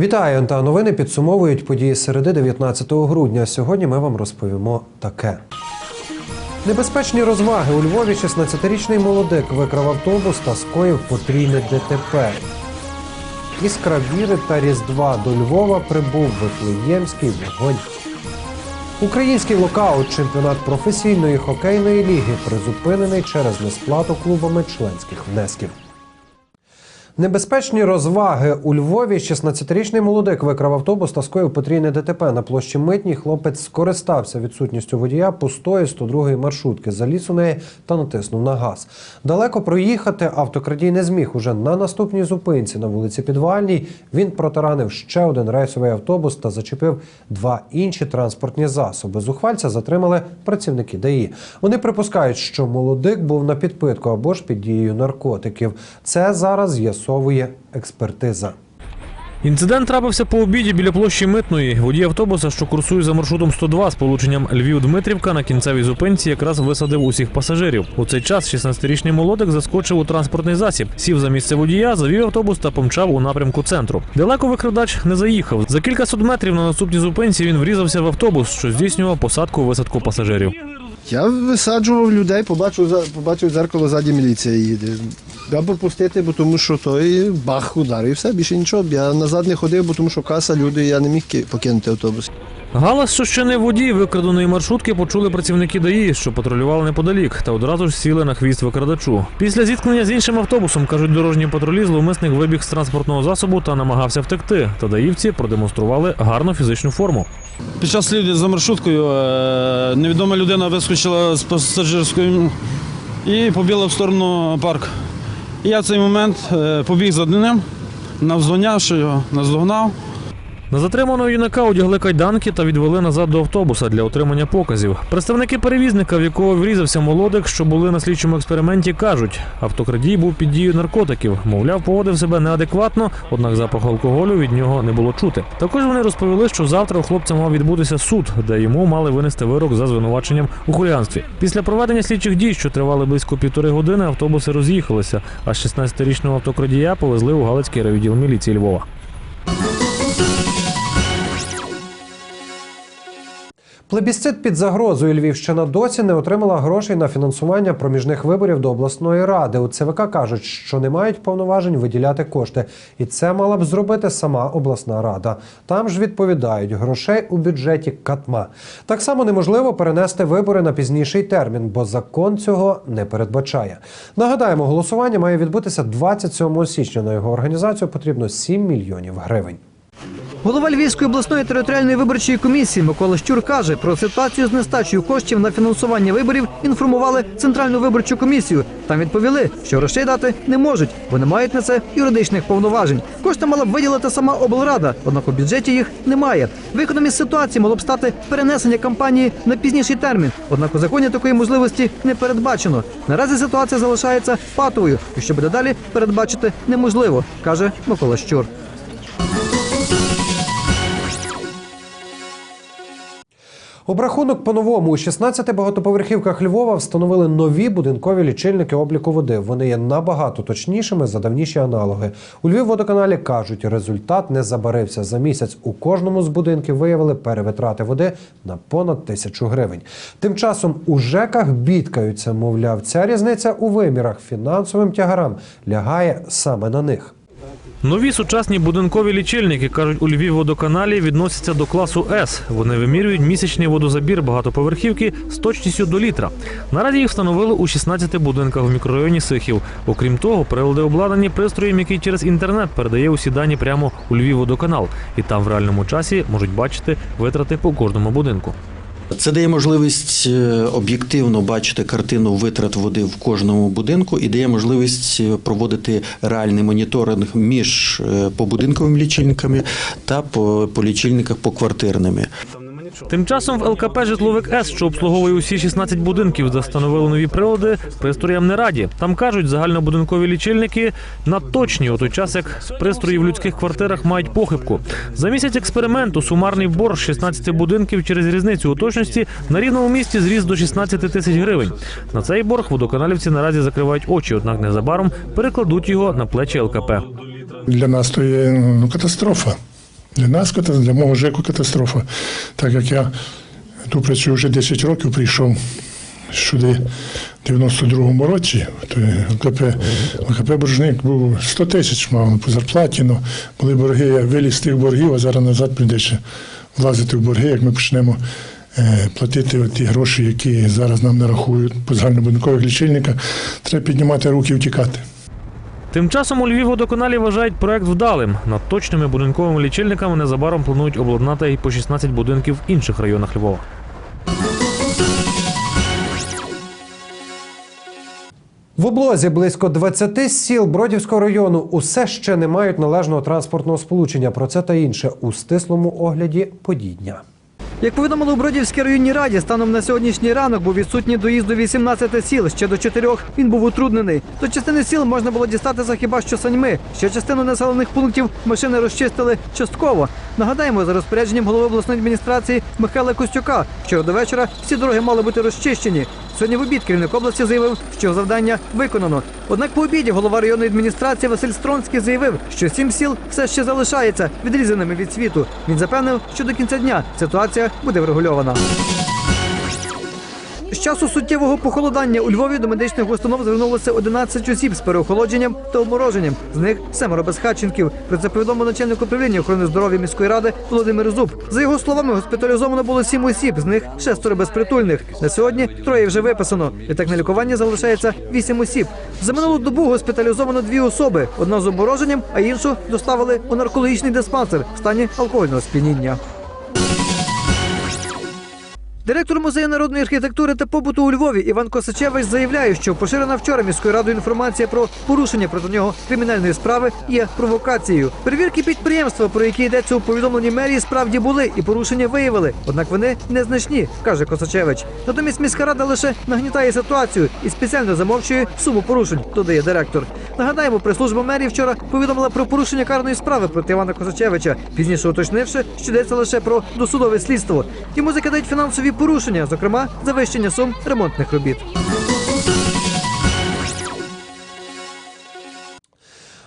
Вітаю, НТА новини підсумовують події середи 19 грудня. Сьогодні ми вам розповімо таке. Небезпечні розваги у Львові 16-річний молодик викрав автобус та скоїв потрійне ДТП. Іскра віри та Різдва до Львова прибув Вифлеємський вогонь. Український локаут чемпіонат професійної хокейної ліги призупинений через несплату клубами членських внесків. Небезпечні розваги у Львові 16-річний молодик викрав автобус та скоїв потрійне ДТП на площі Митній. Хлопець скористався відсутністю водія пустої 102-ї маршрутки, заліз у неї та натиснув на газ. Далеко проїхати автокрадій не зміг. Уже на наступній зупинці на вулиці Підвальній він протаранив ще один рейсовий автобус та зачепив два інші транспортні засоби. Зухвальця затримали працівники ДАІ. Вони припускають, що молодик був на підпитку або ж під дією наркотиків. Це зараз з'ясовує експертиза. Інцидент трапився по обіді біля площі Митної. Водій автобуса, що курсує за маршрутом 102 з полученням Львів-Дмитрівка, на кінцевій зупинці якраз висадив усіх пасажирів. У цей час 16-річний молодик заскочив у транспортний засіб, сів за місце водія, завів автобус та помчав у напрямку центру. Далеко викрадач не заїхав. За кількасот метрів на наступній зупинці він врізався в автобус, що здійснював посадку-висадку пасажирів. Я висаджував людей, побачив, за- побачив дзеркало ззаді міліція їде. Я пропустити, бо тому що той бах ударив, і все, більше нічого. Я назад не ходив, бо тому що каса, люди, я не міг ки- покинути автобус. Галас, що ще не водій викраденої маршрутки, почули працівники ДАІ, що патрулювали неподалік, та одразу ж сіли на хвіст викрадачу. Після зіткнення з іншим автобусом, кажуть дорожні патрулі, зловмисник вибіг з транспортного засобу та намагався втекти. Та даївці продемонстрували гарну фізичну форму. Під час сліду за маршруткою е, невідома людина вискочила з пасажирської і побігла в сторону парку. Я в цей момент е, побіг за ним, навзвонявши його, наздогнав. На затриманого юнака одягли кайданки та відвели назад до автобуса для отримання показів. Представники перевізника, в якого врізався молодик, що були на слідчому експерименті, кажуть, автокрадій був під дією наркотиків. Мовляв, поводив себе неадекватно, однак запах алкоголю від нього не було чути. Також вони розповіли, що завтра у хлопця мав відбутися суд, де йому мали винести вирок за звинуваченням у хуліганстві. Після проведення слідчих дій, що тривали близько півтори години, автобуси роз'їхалися, а 16-річного автокрадія повезли у Галицький райвідділ міліції Львова. Плебісцит під загрозою Львівщина досі не отримала грошей на фінансування проміжних виборів до обласної ради. У ЦВК кажуть, що не мають повноважень виділяти кошти, і це мала б зробити сама обласна рада. Там ж відповідають грошей у бюджеті катма. Так само неможливо перенести вибори на пізніший термін, бо закон цього не передбачає. Нагадаємо, голосування має відбутися 27 січня. На його організацію потрібно 7 мільйонів гривень. Голова Львівської обласної територіальної виборчої комісії Микола Щур каже, про ситуацію з нестачею коштів на фінансування виборів інформували Центральну виборчу комісію. Там відповіли, що грошей дати не можуть, бо не мають на це юридичних повноважень. Кошти мала б виділити сама облрада, однак у бюджеті їх немає. Виходом із ситуації мало б стати перенесення кампанії на пізніший термін. Однак у законі такої можливості не передбачено. Наразі ситуація залишається патовою, і що буде далі, передбачити неможливо, каже Микола Щур. Обрахунок по-новому у 16 багатоповерхівках Львова встановили нові будинкові лічильники обліку води. Вони є набагато точнішими за давніші аналоги. У Львівводоканалі кажуть, результат не забарився. За місяць у кожному з будинків виявили перевитрати води на понад тисячу гривень. Тим часом у ЖЕКах бідкаються, мовляв, ця різниця у вимірах фінансовим тягарам лягає саме на них. Нові сучасні будинкові лічильники, кажуть, у Львівводоканалі відносяться до класу С. Вони вимірюють місячний водозабір багатоповерхівки з точністю до літра. Наразі їх встановили у 16 будинках в мікрорайоні Сихів. Окрім того, прилади обладнані пристроєм, який через інтернет передає усі дані прямо у Львівводоканал. І там в реальному часі можуть бачити витрати по кожному будинку. Це дає можливість е, об'єктивно бачити картину витрат води в кожному будинку і дає можливість е, проводити реальний моніторинг між е, побудинковими лічильниками та по, по лічильниках поквартирними. Тим часом в ЛКП Житловик С, що обслуговує усі 16 будинків, де встановили нові прилади, пристроям не раді. Там кажуть, загальнобудинкові лічильники надточні, у той час як пристрої в людських квартирах мають похибку. За місяць експерименту сумарний борг 16 будинків через різницю у точності на рівному місці зріс до 16 тисяч гривень. На цей борг водоканалівці наразі закривають очі, однак незабаром перекладуть його на плечі ЛКП. Для нас то є ну, катастрофа. Для нас для мого ЖЕКу катастрофа. Так як я тут працюю вже 10 років, прийшов сюди в 92-му році, то ЛКП, ЛКП боржник був 100 тисяч мав по зарплаті, ну, були борги, я виліз з тих боргів, а зараз назад прийдеться влазити в борги, як ми почнемо е, платити ті гроші, які зараз нам нарахують по загальнобудинкових лічильниках, треба піднімати руки і втікати. Тим часом у Львівводоканалі вважають проект вдалим. Над точними будинковими лічильниками незабаром планують обладнати і по 16 будинків в інших районах Львова. В облозі близько 20 сіл Бродівського району усе ще не мають належного транспортного сполучення. Про це та інше у стислому огляді подій дня. Як повідомили у Бродівській районній раді, станом на сьогоднішній ранок був відсутній доїзд до 18 сіл. Ще до чотирьох він був утруднений. До частини сіл можна було дістатися хіба що саньми. Ще частину населених пунктів машини розчистили частково. Нагадаємо, за розпорядженням голови обласної адміністрації Михайла Костюка, вчора до вечора всі дороги мали бути розчищені. Сьогодні в обід керівник області заявив, що завдання виконано. Однак по обіді голова районної адміністрації Василь Стронський заявив, що сім сіл все ще залишається відрізаними від світу. Він запевнив, що до кінця дня ситуація буде врегульована. З часу суттєвого похолодання у Львові до медичних установ звернулося 11 осіб з переохолодженням та обмороженням. З них семеро безхатченків. Про це повідомив начальник управління охорони здоров'я міської ради Володимир Зуб. За його словами, госпіталізовано було сім осіб, з них шестеро безпритульних. На сьогодні троє вже виписано. І так на лікуванні залишається вісім осіб. За минулу добу госпіталізовано дві особи: одна з обмороженням, а іншу доставили у наркологічний диспансер в стані алкогольного сп'яніння. Директор музею народної архітектури та побуту у Львові Іван Косачевич заявляє, що поширена вчора міською радою інформація про порушення проти нього кримінальної справи є провокацією. Перевірки підприємства, про які йдеться у повідомленні мерії, справді були і порушення виявили. Однак вони незначні, каже Косачевич. Натомість міська рада лише нагнітає ситуацію і спеціально замовчує суму порушень, додає директор. Нагадаємо, прес-служба мерії вчора повідомила про порушення карної справи проти Івана Косачевича, пізніше уточнивши, що йдеться лише про досудове слідство. Йому закидають фінансові порушення, зокрема завищення сум ремонтних робіт.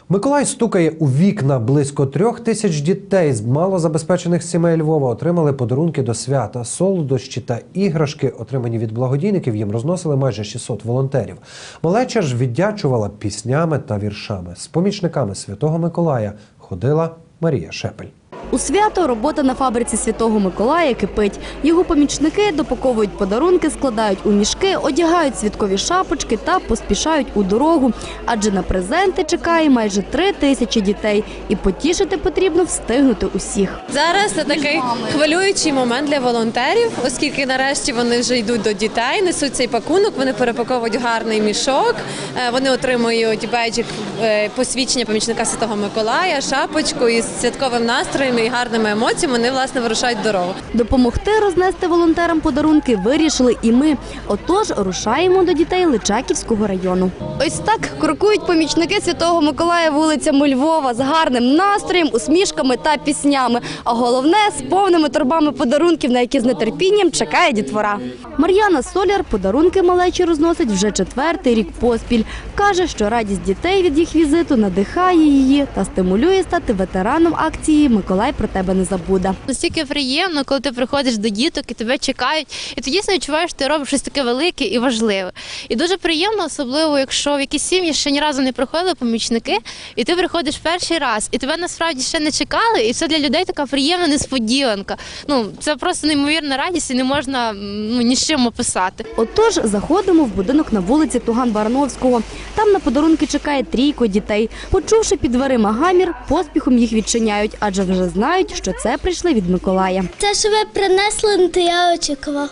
Миколай стукає у вікна. Близько трьох тисяч дітей з малозабезпечених сімей Львова отримали подарунки до свята. Солодощі та іграшки, отримані від благодійників, їм розносили майже 600 волонтерів. Малеча ж віддячувала піснями та віршами. З помічниками Святого Миколая ходила Марія Шепель. У свято робота на фабриці Святого Миколая кипить. Його помічники допаковують подарунки, складають у мішки, одягають святкові шапочки та поспішають у дорогу. Адже на презенти чекає майже три тисячі дітей, і потішити потрібно встигнути усіх. Зараз це такий хвилюючий момент для волонтерів, оскільки нарешті вони вже йдуть до дітей, несуть цей пакунок, вони перепаковують гарний мішок, е, вони отримують бейджик е, посвідчення помічника Святого Миколая, шапочку із святковим настроєм і гарними емоціями. Вони власне вирушають в дорогу. Допомогти рознести волонтерам подарунки вирішили і ми. Отож, рушаємо до дітей Личаківського району. Ось так крокують помічники Святого Миколая вулицями Львова з гарним настроєм, усмішками та піснями. А головне з повними торбами подарунків, на які з нетерпінням чекає дітвора. Мар'яна Соляр подарунки малечі розносить вже четвертий рік поспіль. Каже, що радість дітей від їх візиту надихає її та стимулює стати ветераном акції Миколай про тебе не забуде. Настільки приємно, коли ти приходиш до діток і тебе чекають, і ти дійсно відчуваєш, що ти робиш щось таке велике і важливе. І дуже приємно, особливо якщо в якісь сім'ї ще ні разу не приходили помічники, і ти приходиш перший раз, і тебе насправді ще не чекали, і це для людей така приємна несподіванка. Ну це просто неймовірна радість, і не можна ну ні з чим описати. Отож, заходимо в будинок на вулиці Туган Барановського. Там на подарунки чекає трійко дітей. Почувши під дверима гамір, поспіхом їх відчиняють, адже вже знають, що це прийшли від Миколая. Те, що ви принесли, ну, то я очікував.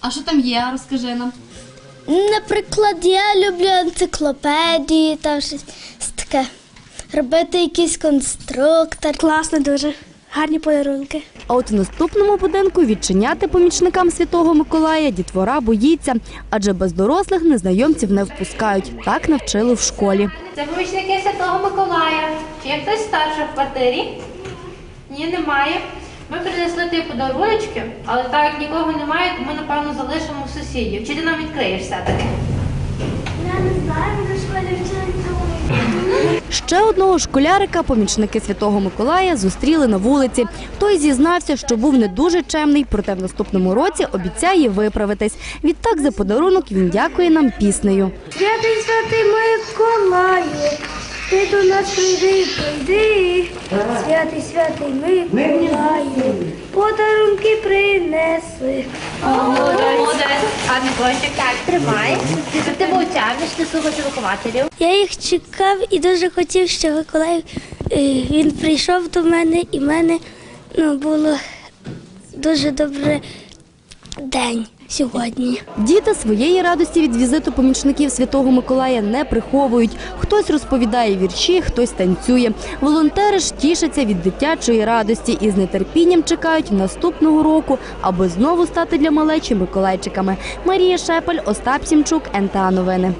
А що там є? Розкажи нам. Наприклад, я люблю енциклопедії, там щось таке. Робити якийсь конструктор. Класно дуже. Гарні подарунки. А от в наступному будинку відчиняти помічникам святого Миколая дітвора боїться, адже без дорослих незнайомців не впускають. Так навчили в школі. Це помічники Святого Миколая. Чи є хтось старший в квартирі? Ні, немає. Ми принесли ті подаруночки, але так як нікого немає, то ми напевно залишимо в сусідів. Чи ти нам відкриєш все-таки? Я не знаю, ми школі вчили Ще одного школярика помічники Святого Миколая зустріли на вулиці. Той зізнався, що був не дуже чемний, проте в наступному році обіцяє виправитись. Відтак за подарунок він дякує нам піснею. Святий святий Миколаю, ти до нас прийди, прийди. Святий святий Миколаю, подарунки принесли. Я їх чекав і дуже хотів, щоб Миколай е, він прийшов до мене, і в мене ну, було дуже добре день сьогодні. Діти своєї радості від візиту помічників Святого Миколая не приховують. Хтось розповідає вірші, хтось танцює. Волонтери ж тішаться від дитячої радості і з нетерпінням чекають наступного року, аби знову стати для малечі миколайчиками. Марія Шепель, Остап Сімчук, НТА Новини.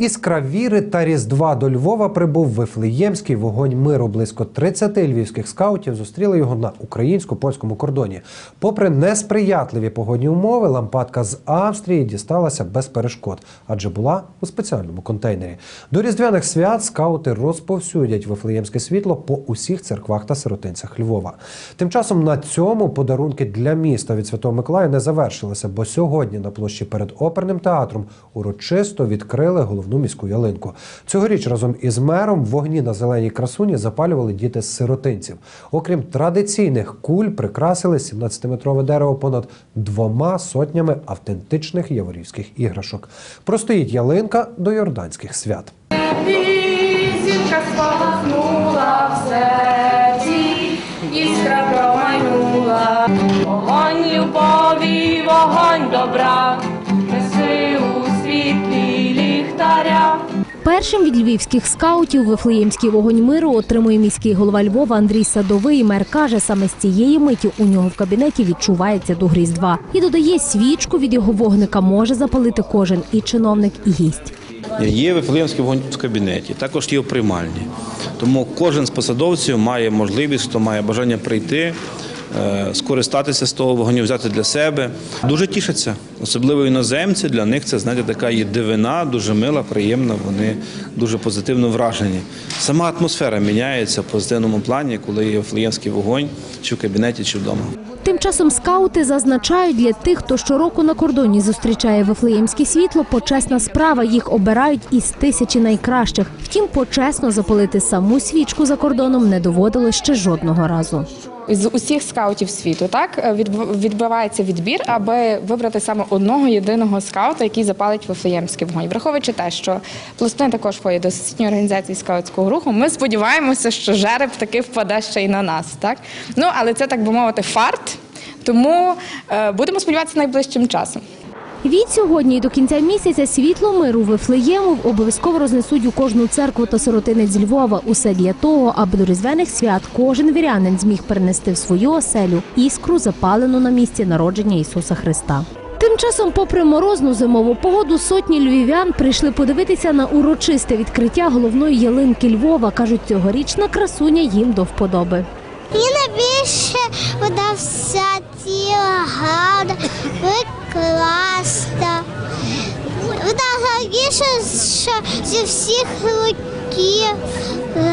Іскра віри та Різдва до Львова прибув Вифлеємський вогонь миру. Близько 30 львівських скаутів зустріли його на українсько-польському кордоні. Попри несприятливі погодні умови, лампадка з Австрії дісталася без перешкод, адже була у спеціальному контейнері. До різдвяних свят скаути розповсюдять вифлеємське світло по усіх церквах та сиротинцях Львова. Тим часом на цьому подарунки для міста від Святого Миколая не завершилися, бо сьогодні на площі перед оперним театром урочисто відкрили головну міську ялинку. Цьогоріч разом із мером вогні на зеленій красуні запалювали діти з сиротинців. Окрім традиційних куль, прикрасили 17-метрове дерево понад двома сотнями автентичних яворівських іграшок. Простоїть ялинка до йорданських свят. Зірка спалахнула в серці, іскра промайнула, вогонь любові, вогонь добра, Першим від львівських скаутів Вифлеємський вогонь миру отримує міський голова Львова Андрій Садовий. Мер каже, саме з цієї миті у нього в кабінеті відчувається дух Різдва. І додає, свічку від його вогника може запалити кожен і чиновник, і гість. Є Вифлеємський вогонь в кабінеті, також є в приймальні. Тому кожен з посадовців має можливість, хто має бажання прийти, скористатися з того вогню, взяти для себе. Дуже тішаться, особливо іноземці. Для них це знаєте, така є дивина, дуже мила, приємна. Вони дуже позитивно вражені. Сама атмосфера міняється в позитивному плані, коли є Вифлеємський вогонь, чи в кабінеті, чи вдома. Тим часом скаути зазначають для тих, хто щороку на кордоні зустрічає Вифлеємське світло, почесна справа їх обирають із тисячі найкращих. Втім, почесно запалити саму свічку за кордоном не доводилось ще жодного разу. З усіх скаутів світу так відб- відбувається відбір, аби вибрати саме одного єдиного скаута, який запалить Вифлеємський вогонь. Враховуючи те, що пластуни також входять до всесвітньої організації скаутського руху. Ми сподіваємося, що жереб таки впаде ще й на нас. Так ну але це так би мовити фарт. Тому е, будемо сподіватися найближчим часом. Від сьогодні і до кінця місяця світло миру Вифлеєму обов'язково рознесуть у кожну церкву та сиротинець Львова. Усе для того, аби до різдвяних свят кожен вірянин зміг перенести в свою оселю іскру, запалену на місці народження Ісуса Христа. Тим часом, попри морозну зимову погоду, сотні львів'ян прийшли подивитися на урочисте відкриття головної ялинки Львова. кажуть, цьогорічна красуня їм до вподоби. Мені найбільше вода вся ціла гарна, класна. Вона гарніша зі всіх років,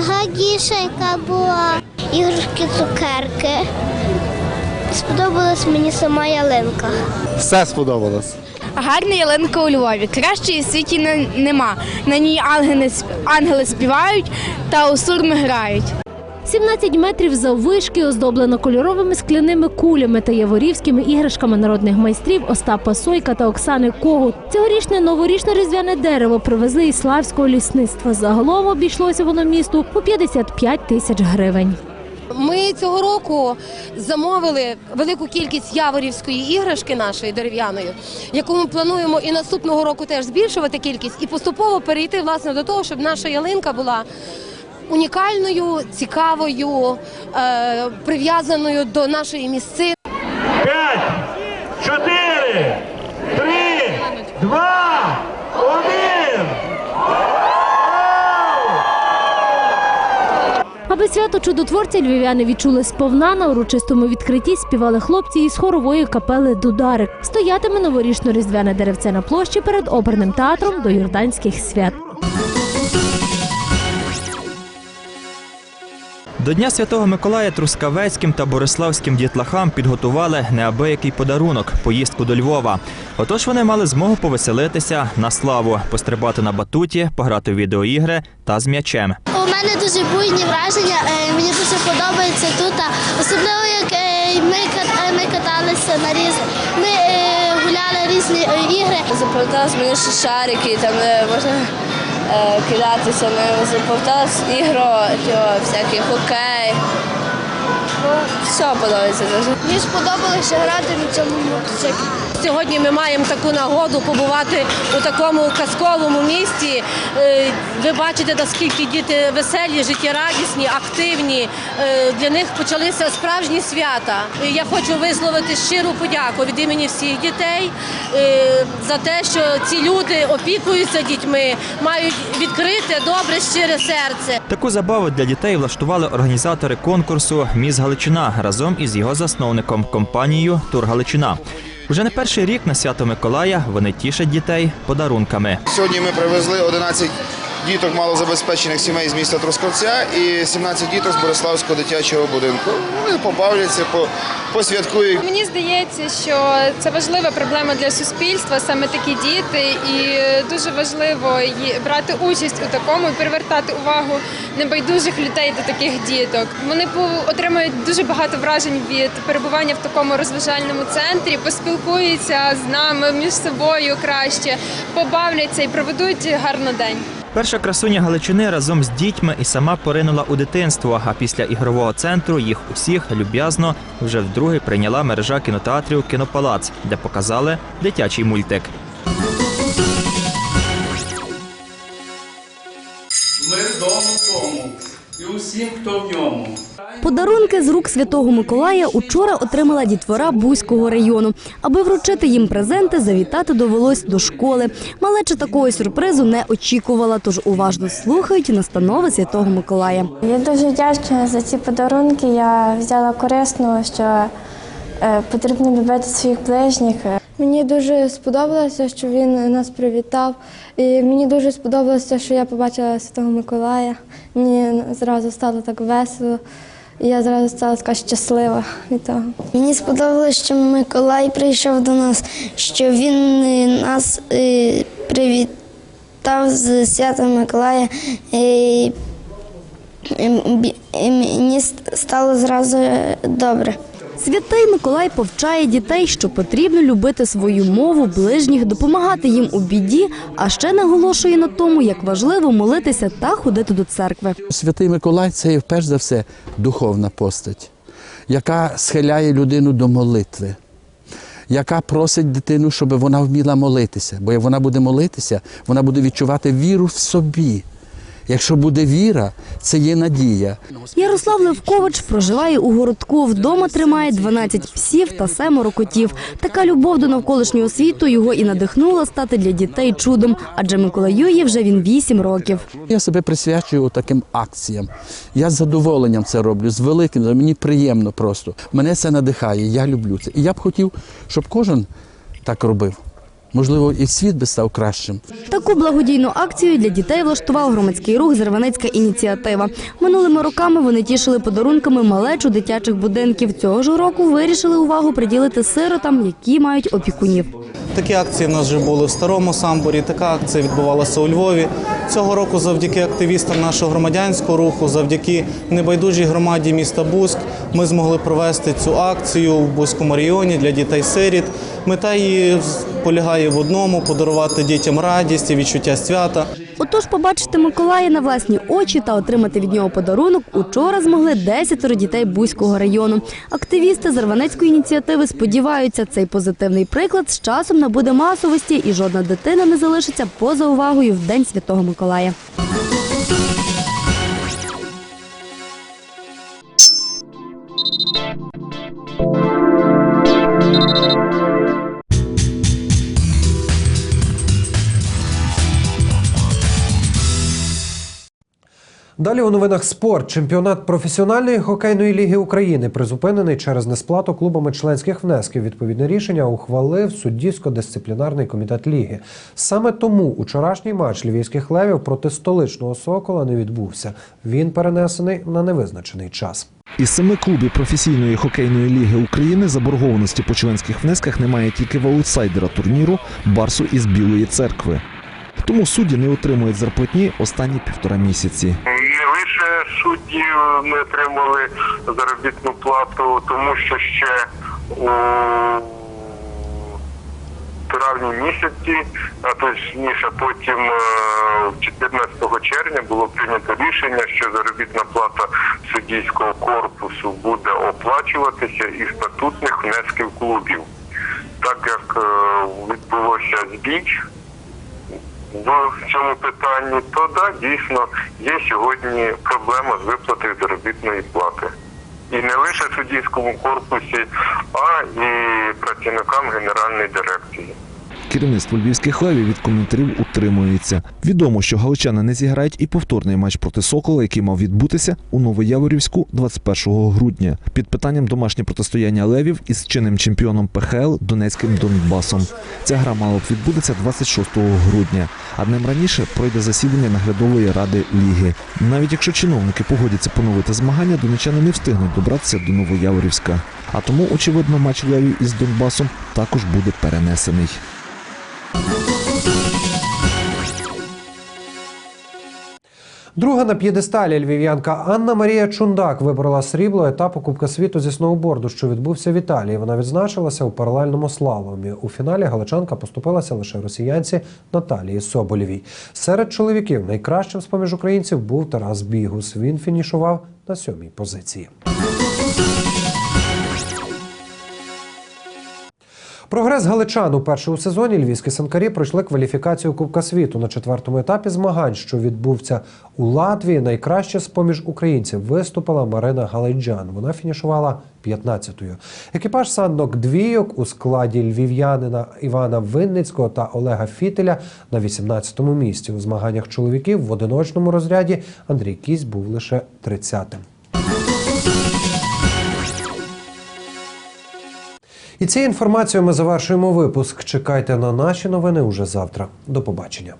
гарніша, яка була. Іграшки цукерки. Сподобалась мені сама ялинка. Все сподобалось. Гарна ялинка у Львові. Кращої світі нема. На ній ангели, ангели співають та у сурми грають. 17 метрів заввишки оздоблена кольоровими скляними кулями та яворівськими іграшками народних майстрів Остапа Сойка та Оксани Когут. Цьогорічне новорічне різдвяне дерево привезли із славського лісництва. Загалом обійшлося воно місту у 55 тисяч гривень. Ми цього року замовили велику кількість яворівської іграшки нашої дерев'яної, яку ми плануємо і наступного року теж збільшувати кількість і поступово перейти власне до того, щоб наша ялинка була унікальною, цікавою, е, прив'язаною до нашої місцини. П'ять, чотири, три, два, один. Аби свято Свято чудотворця львів'яни відчули сповна. На урочистому відкритті співали хлопці із хорової капели Дударик. Стоятиме новорічно-різдвяне деревце на площі перед оперним театром до юрданських свят. До Дня Святого Миколая Трускавецьким та Бориславським дітлахам підготували неабиякий подарунок поїздку до Львова. Отож вони мали змогу повеселитися на славу, пострибати на батуті, пограти в відеоігри та з м'ячем. У мене дуже буйні враження. е, Мені дуже подобається тут. Особливо як е, ми, е, ми каталися на різ. Ми гуляли різні ігри. Запам'яталось мені ще шарики, там можна кидатися ними. Запам'яталось ігро, всякий хокей. Ну, все подобається дуже. Мені сподобалося грати на цьому мотоциклі. Сьогодні ми маємо таку нагоду побувати у такому казковому місті. Е, Ви бачите, наскільки діти веселі, життєрадісні, активні. Е, Для них почалися справжні свята. Я хочу висловити щиру подяку від імені всіх дітей е, за те, що ці люди опікуються дітьми, мають відкрите, добре, щире серце. Таку забаву для дітей влаштували організатори конкурсу Міс Галичина разом із його засновником компанією Тур Галичина. Уже не перший рік на свято Миколая вони тішать дітей подарунками. Сьогодні ми привезли 11 діток малозабезпечених сімей з міста Трускавця і 17 діток з Бориславського дитячого будинку. Вони побавляться, по- посвяткують. Мені здається, що це важлива проблема для суспільства, саме такі діти, і дуже важливо брати участь у такому і привертати увагу небайдужих людей до таких діток. Вони отримають дуже багато вражень від перебування в такому розважальному центрі, поспілкуються з нами між собою краще, побавляться і проведуть гарно день. Перша красуня Галичини разом з дітьми і сама поринула у дитинство. А після ігрового центру їх усіх люб'язно вже вдруге прийняла мережа кінотеатрів Кінопалац, де показали дитячий мультик. Мир дому тому і усім, хто в ньому. Подарунки з рук Святого Миколая учора отримала дітвора Бузького району. Аби вручити їм презенти, завітати довелось до школи. Малеча такого сюрпризу не очікувала, тож уважно слухають настанови Святого Миколая. Я дуже вдячна за ці подарунки. Я взяла корисно, що е, потрібно любити своїх ближніх. Мені дуже сподобалося, що він нас привітав. І мені дуже сподобалося, що я побачила Святого Миколая. Мені зразу стало так весело. Я зразу стала така щаслива від того. Мені сподобалося, що Миколай прийшов до нас, що він е, нас е, привітав з Святом Миколая. І бі- і мені стало зразу е, добре. Святий Миколай повчає дітей, що потрібно любити свою мову, ближніх, допомагати їм у біді, а ще наголошує на тому, як важливо молитися та ходити до церкви. Святий Миколай це перш за все духовна постать, яка схиляє людину до молитви, яка просить дитину, щоб вона вміла молитися. Бо як вона буде молитися, вона буде відчувати віру в собі. Якщо буде віра, це є надія. Ярослав Левкович проживає у городку. Вдома тримає 12 псів та семеро котів. Така любов до навколишнього світу його і надихнула стати для дітей чудом, адже Миколаює вже він 8 років. Я себе присвячую таким акціям. Я з задоволенням це роблю, з великим, мені приємно просто. Мене це надихає, я люблю це. І я б хотів, щоб кожен так робив. Можливо, і світ би став кращим. Таку благодійну акцію для дітей влаштував громадський рух Зерванецька ініціатива. Минулими роками вони тішили подарунками малечу дитячих будинків. Цього ж року вирішили увагу приділити сиротам, які мають опікунів. Такі акції в нас вже були в старому самборі. Така акція відбувалася у Львові. Цього року, завдяки активістам нашого громадянського руху, завдяки небайдужій громаді міста Бузьк, ми змогли провести цю акцію в Бузькому районі для дітей-сиріт. Мета її полягає в одному подарувати дітям радість і відчуття свята. Отож, побачити Миколая на власні очі та отримати від нього подарунок учора змогли десятеро дітей Бузького району. Активісти Зарванецької ініціативи сподіваються, цей позитивний приклад з часом набуде масовості і жодна дитина не залишиться поза увагою в День Святого Миколая. Далі у новинах спорт. Чемпіонат професіональної хокейної ліги України призупинений через несплату клубами членських внесків. Відповідне рішення ухвалив суддівсько-дисциплінарний комітет ліги. Саме тому учорашній матч львівських левів проти столичного сокола не відбувся. Він перенесений на невизначений час. Із семи клубів професійної хокейної ліги України заборгованості по членських внесках немає тільки в аутсайдера турніру Барсу із Білої церкви. Тому судді не отримують зарплатні останні півтора місяці. Не лише судді не отримали заробітну плату, тому що ще у травні місяці, а точніше потім е, 14 червня було прийнято рішення, що заробітна плата суддійського корпусу буде оплачуватися із статутних внесків клубів. Так як е, відбулося збіч в цьому питанні, то да, дійсно є сьогодні проблема з виплатою заробітної плати. І не лише суддівському корпусі, а і працівникам генеральної дирекції. Керівництво львівських левів від коментарів утримується. Відомо, що галичани не зіграють і повторний матч проти Сокола, який мав відбутися у Новояворівську 21 грудня. Під питанням домашнє протистояння левів із чинним чемпіоном ПХЛ Донецьким Донбасом. Ця гра мала б відбутися 26 грудня, а днем раніше пройде засідання наглядової ради ліги. Навіть якщо чиновники погодяться поновити змагання, донечани не встигнуть добратися до Новояворівська. А тому, очевидно, матч левів із Донбасом також буде перенесений. Друга на п'єдесталі львів'янка Анна Марія Чундак виборола срібло етапу Кубка світу зі сноуборду, що відбувся в Італії. Вона відзначилася у паралельному слаломі. У фіналі галичанка поступилася лише росіянці Наталії Соболєвій. Серед чоловіків найкращим з поміж українців був Тарас Бігус. Він фінішував на сьомій позиції. Прогрес галичан у першому сезоні львівські санкарі пройшли кваліфікацію Кубка світу на четвертому етапі змагань, що відбувся у Латвії. Найкраще з поміж українців виступила Марина Галайджан. Вона фінішувала 15-ю. Екіпаж Сандок Двійок у складі львів'янина Івана Винницького та Олега Фітеля на 18-му місці. У змаганнях чоловіків в одиночному розряді Андрій Кісь був лише 30-тим. І цією інформацією ми завершуємо випуск. Чекайте на наші новини уже завтра. До побачення.